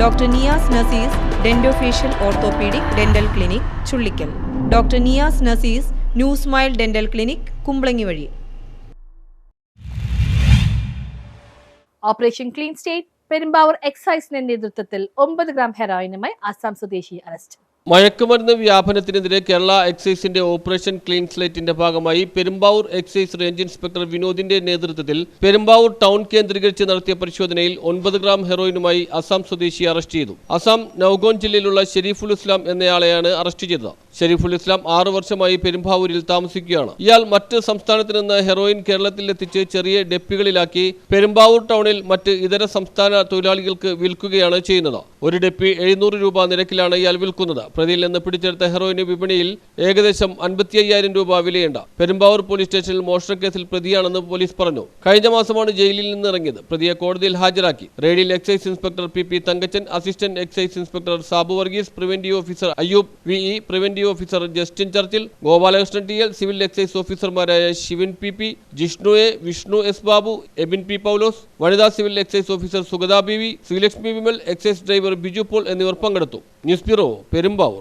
Doctor Niyas Naseez dentofacial orthopaedic dental clinic Chullickal. Doctor Niyas Naseez new smile dental clinic Kumbalangi വഴി. Operation clean state Perumbavoor എക്സൈസിന്റെ നേതൃത്വത്തിൽ ഒമ്പത് gram ഹെറോയിനുമായി അസം സ്വദേശി arrest. മയക്കുമരുന്ന് വ്യാപനത്തിനെതിരെ കേരള എക്സൈസിന്റെ ഓപ്പറേഷൻ ക്ലീൻ സ്ലേറ്റിന്റെ ഭാഗമായി പെരുമ്പാവൂർ എക്സൈസ് റേഞ്ച് ഇൻസ്പെക്ടർ വിനോദിന്റെ നേതൃത്വത്തിൽ പെരുമ്പാവൂർ ടൗൺ കേന്ദ്രീകരിച്ച് നടത്തിയ പരിശോധനയിൽ ഒൻപത് ഗ്രാം ഹെറോയിനുമായി അസം സ്വദേശിയെ അറസ്റ്റ് ചെയ്തു. അസം നൌഗോൺ ജില്ലയിലുള്ള ഷെരീഫുൽ ഇസ്ലാം എന്നയാളെയാണ് അറസ്റ്റ് ചെയ്തത്. ഷെരീഫുൽ ഇസ്ലാം ആറു വർഷമായി പെരുമ്പാവൂരിൽ താമസിക്കുകയാണ്. ഇയാൾ മറ്റ് സംസ്ഥാനത്ത് നിന്ന് ഹെറോയിൻ കേരളത്തിലെത്തിച്ച് ചെറിയ ഡെപ്പികളിലാക്കി പെരുമ്പാവൂർ ടൗണിൽ മറ്റ് ഇതര സംസ്ഥാന തൊഴിലാളികൾക്ക് വിൽക്കുകയാണ് ചെയ്യുന്നത്. ഒരു ഡെപ്പി എഴുന്നൂറ് രൂപ നിരക്കിലാണ് ഇയാൾ വിൽക്കുന്നത്. പ്രതിയിൽ നിന്ന് പിടിച്ചെടുത്ത ഹെറോയിന് വിപണിയിൽ ഏകദേശം അൻപത്തി അയ്യായിരം രൂപ വിലയുണ്ട്. പെരുമ്പാവൂർ പോലീസ് സ്റ്റേഷനിൽ മോഷണക്കേസിൽ പ്രതിയാണെന്ന് പോലീസ് പറഞ്ഞു. കഴിഞ്ഞ മാസമാണ് ജയിലിൽ നിന്ന് ഇറങ്ങിയത്. പ്രതിയെ കോടതിയിൽ ഹാജരാക്കി. റെയ്ഡിൽ excise inspector P P Thankachan assistant excise inspector Sabu Varghese preventive officer Ayyub V E officer Justin Churchill Gopalakrishnan T L civil excise ഓഫീസർമാരായ Sivan P P Jishnu A Vishnu S Babu Ebin P Paulose വനിതാ civil excise officer Sugatha B V Sreelakshmi Vimal excise driver Biju Paul എന്നിവർ പങ്കെടുത്തു. News bureau Perumbavoor.